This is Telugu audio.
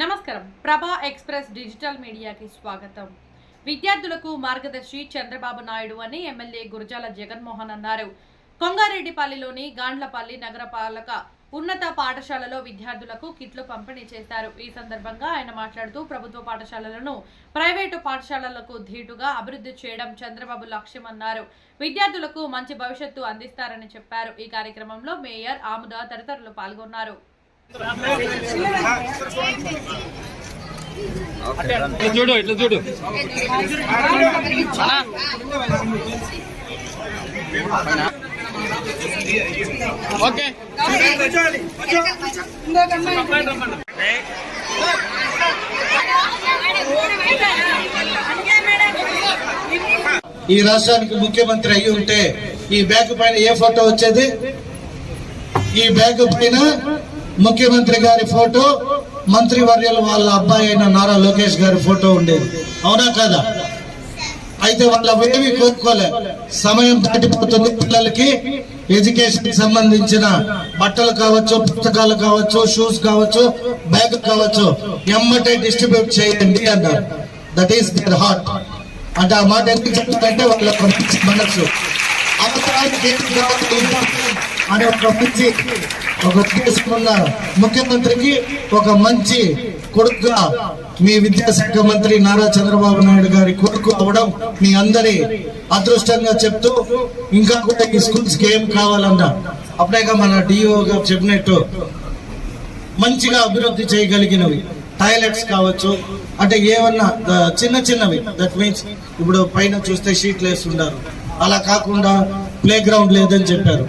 నమస్కారం. ప్రభా ఎక్స్ప్రెస్ డిజిటల్ మీడియాకి స్వాగతం. విద్యార్థులకు మార్గదర్శి చంద్రబాబు నాయుడు అని ఎమ్మెల్యే గురజాల జగన్మోహన్ అన్నారు. కొంగారెడ్డిపల్లిలోని గాండ్లపల్లి నగరపాలక ఉన్నత పాఠశాలలో విద్యార్థులకు కిట్లు పంపిణీ చేశారు. ఈ సందర్భంగా ఆయన మాట్లాడుతూ ప్రభుత్వ పాఠశాలలను ప్రైవేటు పాఠశాలలకు ధీటుగా అభివృద్ధి చేయడం చంద్రబాబు లక్ష్యమన్నారు. విద్యార్థులకు మంచి భవిష్యత్తు అందిస్తారని చెప్పారు. ఈ కార్యక్రమంలో మేయర్ ఆముద తదితరులు పాల్గొన్నారు. చూడు ఇట్లా చూడు. ఓకే. ఈ రాష్ట్రానికి ముఖ్యమంత్రి అయి ఉంటే ఈ బ్యాగ్ పైన ఏ ఫోటో వచ్చేది? ఈ బ్యాగ్ పైన ముఖ్యమంత్రి గారి ఫోటో మంత్రి వర్యులు వాళ్ళ అబ్బాయి అయిన నారా లోకేష్ గారి ఫోటో ఉండేది. అవునా కదా? అయితే వాళ్ళ ఏమి కోరుకోలే సమయం దాటిపోతుంది పిల్లలకి. ఎడ్యుకేషన్ సంబంధించిన బట్టలు కావచ్చు పుస్తకాలు కావచ్చు షూస్ కావచ్చు బ్యాగ్ కావచ్చు ఎమ్మటే డిస్ట్రిబ్యూట్ చేయండి అన్నారు. దట్ ఈస్ దర్ హార్ట్ అంటే ఆ మాట ఎందుకు చెప్తారంటే వాళ్ళ మనసు. అవసరానికి ఏం కావాలి అనే ఒక మంచి ఒక తీసుకున్న ముఖ్యమంత్రికి ఒక మంచి కొడుకుగా మీ విద్యాశాఖ మంత్రి నారా చంద్రబాబు నాయుడు గారి కొడుకు అవడం మీ అందరి అదృష్టంగా చెప్తూ ఇంకా కూడా ఈ స్కూల్స్కి ఏం కావాలన్నా అప్పుడేగా మన డిఓ గారు చెప్పినట్టు మంచిగా అభివృద్ధి చేయగలిగినవి. టాయిలెట్స్ కావచ్చు అంటే ఏమన్నా చిన్న చిన్నవి. దట్ మీన్స్ ఇప్పుడు పైన చూస్తే షీట్లు వేస్తుండారు అలా కాకుండా ప్లే గ్రౌండ్ లేదని చెప్పారు.